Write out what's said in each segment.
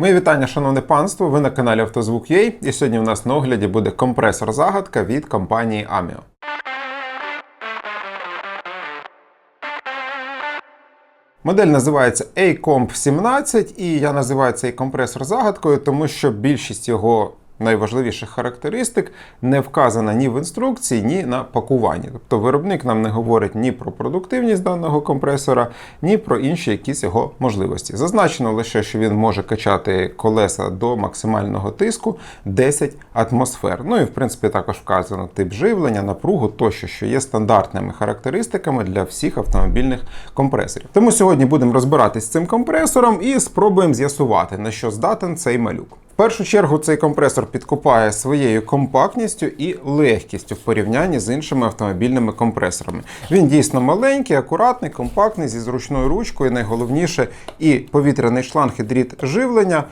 Мої вітання, шановне панство. Ви на каналі Автозвук.ua і сьогодні у нас на огляді буде компресор загадка від компанії Amio. Модель називається A-Comp 17, і я називаю цей компресор загадкою, тому що більшість його найважливіших характеристик не вказана ні в інструкції, ні на пакуванні. Тобто виробник нам не говорить ні про продуктивність даного компресора, ні про інші якісь його можливості. Зазначено лише, що він може качати колеса до максимального тиску 10 атмосфер. Ну і в принципі також вказано тип живлення, напругу тощо, що є стандартними характеристиками для всіх автомобільних компресорів. Тому сьогодні будемо розбиратись з цим компресором і спробуємо з'ясувати, на що здатен цей малюк. Першу чергу цей компресор підкупає своєю компактністю і легкістю в порівнянні з іншими автомобільними компресорами. Він дійсно маленький, акуратний, компактний, зі зручною ручкою. Найголовніше і повітряний шланг і дріт живлення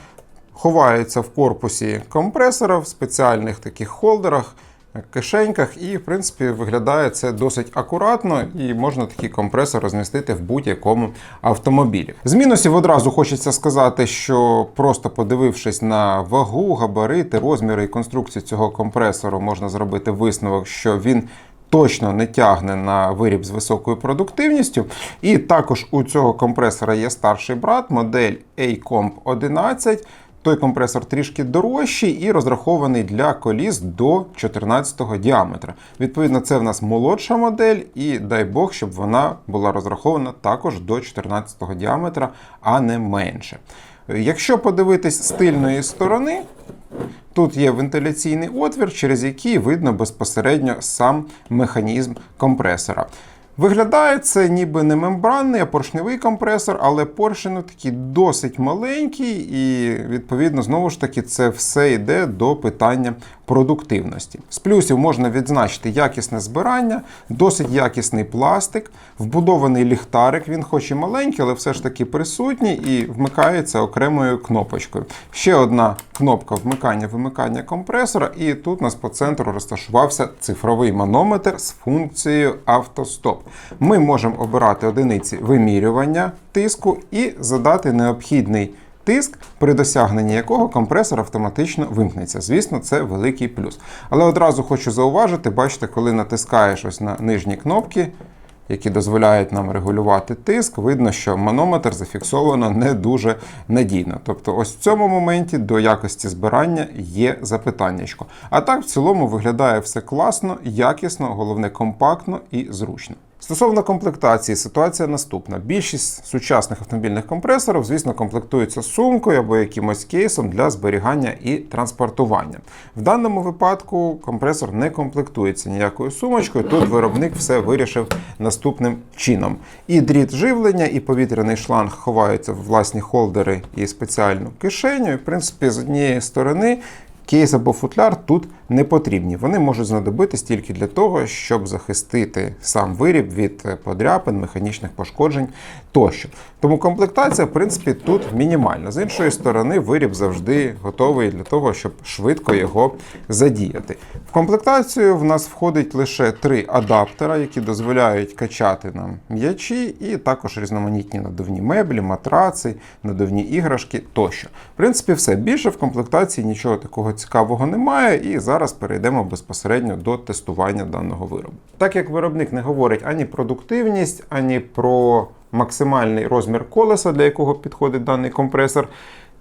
ховаються в корпусі компресора в спеціальних таких холдерах. Кишеньках, і, в принципі, виглядає це досить акуратно, і можна такий компресор розмістити в будь-якому автомобілі. З мінусів одразу хочеться сказати, що просто подивившись на вагу, габарити, розміри і конструкцію цього компресору, можна зробити висновок, що він. Точно не тягне на виріб з високою продуктивністю. І також у цього компресора є старший брат, модель A-Comp 11. Той компресор трішки дорожчий і розрахований для коліс до 14-го діаметра. Відповідно, це в нас молодша модель, і дай Бог, щоб вона була розрахована також до 14-го діаметра, а не менше. Якщо подивитись з тильної сторони, Тут є вентиляційний отвір, через який видно безпосередньо сам механізм компресора. Виглядає це ніби не мембранний, а поршневий компресор, але поршень такий досить маленький, і відповідно, знову ж таки, це все йде до питання продуктивності. З плюсів можна відзначити якісне збирання, досить якісний пластик, вбудований ліхтарик. Він, хоч і маленький, але все ж таки присутній і вмикається окремою кнопочкою. Ще одна кнопка вмикання-вимикання компресора, і тут у нас по центру розташувався цифровий манометр з функцією автостоп. Ми можемо обирати одиниці вимірювання тиску і задати необхідний тиск, при досягненні якого компресор автоматично вимкнеться. Звісно, це великий плюс. Але одразу хочу зауважити, бачите, коли натискаєш ось на нижні кнопки, які дозволяють нам регулювати тиск, видно, що манометр зафіксовано не дуже надійно. Тобто, ось в цьому моменті до якості збирання є запитаннячко. А так, в цілому, виглядає все класно, якісно, головне компактно і зручно. Стосовно комплектації, ситуація наступна. Більшість сучасних автомобільних компресорів, звісно, комплектуються сумкою або якимось кейсом для зберігання і транспортування. В даному випадку компресор не комплектується ніякою сумочкою. Тут виробник все вирішив наступним чином. І дріт живлення, і повітряний шланг ховаються в власні холдери і спеціальну кишеню. І, в принципі, з однієї сторони. Кейс або футляр тут не потрібні. Вони можуть знадобитись тільки для того, щоб захистити сам виріб від подряпин, механічних пошкоджень тощо. Тому комплектація, в принципі, тут мінімальна. З іншої сторони, виріб завжди готовий для того, щоб швидко його задіяти. В комплектацію в нас входить лише три адаптера, які дозволяють качати нам м'ячі, і також різноманітні надувні меблі, матраци, надувні іграшки тощо. В принципі, все більше в комплектації нічого такого цікавого немає, і зараз перейдемо безпосередньо до тестування даного виробу. Так як виробник не говорить ані продуктивність, ані про максимальний розмір колеса, для якого підходить даний компресор.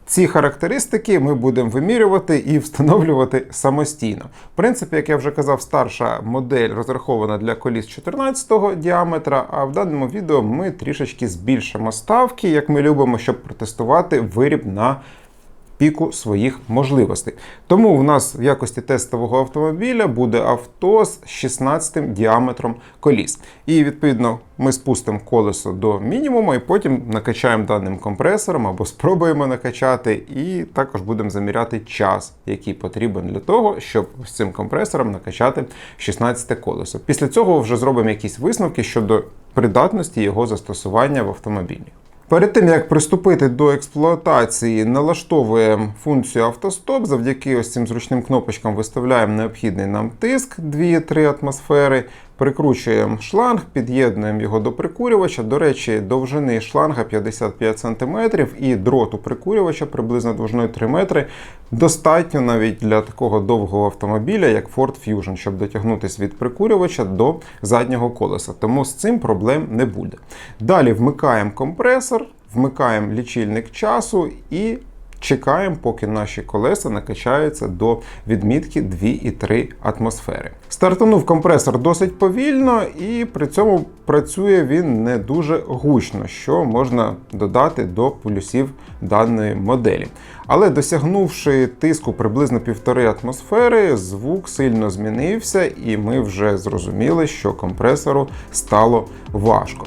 Ці характеристики ми будемо вимірювати і встановлювати самостійно. В принципі, як я вже казав, старша модель розрахована для коліс 14 діаметра, а в даному відео ми трішечки збільшимо ставки, як ми любимо, щоб протестувати виріб на піку своїх можливостей. Тому в нас в якості тестового автомобіля буде авто з 16 діаметром коліс. І відповідно ми спустимо колесо до мінімуму, і потім накачаємо даним компресором або спробуємо накачати, і також будемо заміряти час, який потрібен для того, щоб з цим компресором накачати 16 колесо. Після цього вже зробимо якісь висновки щодо придатності його застосування в автомобілі. Перед тим як приступити до експлуатації, налаштовуємо функцію автостоп. Завдяки ось цим зручним кнопочкам виставляємо необхідний нам тиск 2-3 атмосфери. Прикручуємо шланг, під'єднуємо його до прикурювача. До речі, довжини шланга 55 см і дроту прикурювача приблизно довжиною 3 метри. Достатньо навіть для такого довгого автомобіля, як Ford Fusion, щоб дотягнутися від прикурювача до заднього колеса. Тому з цим проблем не буде. Далі вмикаємо компресор, вмикаємо лічильник часу і чекаємо, поки наші колеса накачаються до відмітки 2,3 атмосфери. Стартанув компресор досить повільно, і при цьому працює він не дуже гучно, що можна додати до плюсів даної моделі. Але досягнувши тиску приблизно 1,5 атмосфери, звук сильно змінився, і ми вже зрозуміли, що компресору стало важко.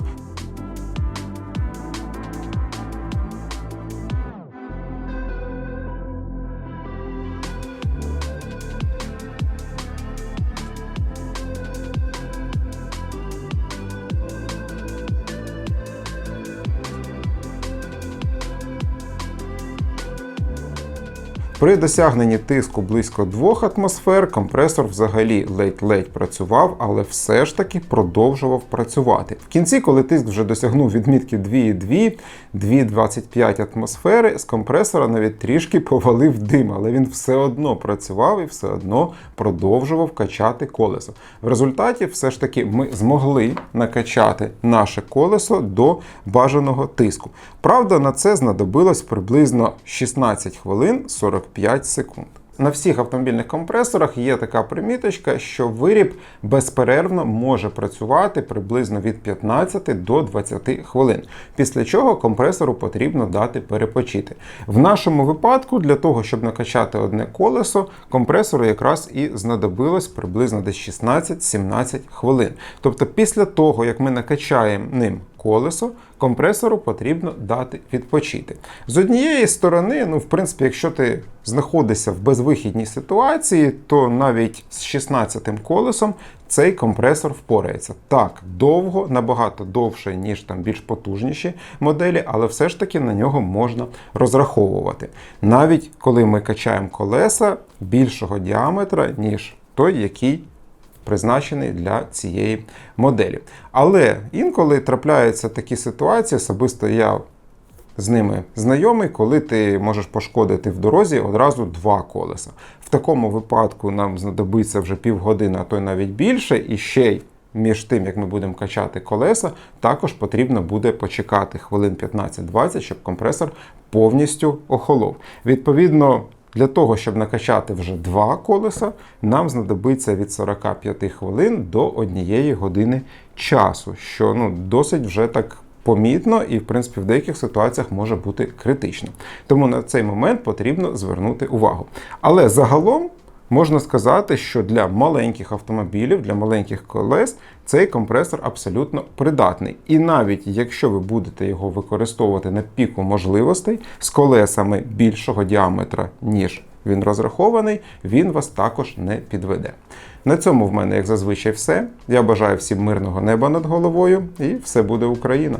При досягненні тиску близько 2 атмосфер компресор взагалі ледь-ледь працював, але все ж таки продовжував працювати. В кінці, коли тиск вже досягнув відмітки 2,2, 2,25 атмосфери, з компресора навіть трішки повалив дим, але він все одно працював і все одно продовжував качати колесо. В результаті, все ж таки, ми змогли накачати наше колесо до бажаного тиску. Правда, на це знадобилось приблизно 16 хвилин 45 секунд. На всіх автомобільних компресорах є така приміточка, що виріб безперервно може працювати приблизно від 15 до 20 хвилин, після чого компресору потрібно дати перепочити. В нашому випадку, для того, щоб накачати одне колесо, компресору якраз і знадобилось приблизно десь 16-17 хвилин. Тобто, після того, як ми накачаємо ним колесо, компресору потрібно дати відпочити. З однієї сторони, ну, в принципі, якщо ти знаходишся в безвихідній ситуації, то навіть з 16 колесом цей компресор впорається. Так, довго, набагато довше, ніж там більш потужніші моделі, але все ж таки на нього можна розраховувати. Навіть коли ми качаємо колеса більшого діаметра, ніж той, який призначений для цієї моделі. Але інколи трапляються такі ситуації, особисто я з ними знайомий, коли ти можеш пошкодити в дорозі одразу два колеса. В такому випадку нам знадобиться вже півгодини, а то й навіть більше, і ще й між тим, як ми будемо качати колеса, також потрібно буде почекати хвилин 15-20, щоб компресор повністю охолов. Відповідно. Для того, щоб накачати вже два колеса, нам знадобиться від 45 хвилин до 1 години часу, що ну, досить вже так помітно і, в принципі, в деяких ситуаціях може бути критично. Тому на цей момент потрібно звернути увагу. Але загалом. Можна сказати, що для маленьких автомобілів, для маленьких колес цей компресор абсолютно придатний. І навіть якщо ви будете його використовувати на піку можливостей з колесами більшого діаметра, ніж він розрахований, він вас також не підведе. На цьому в мене, як зазвичай, все. Я бажаю всім мирного неба над головою, і все буде Україна!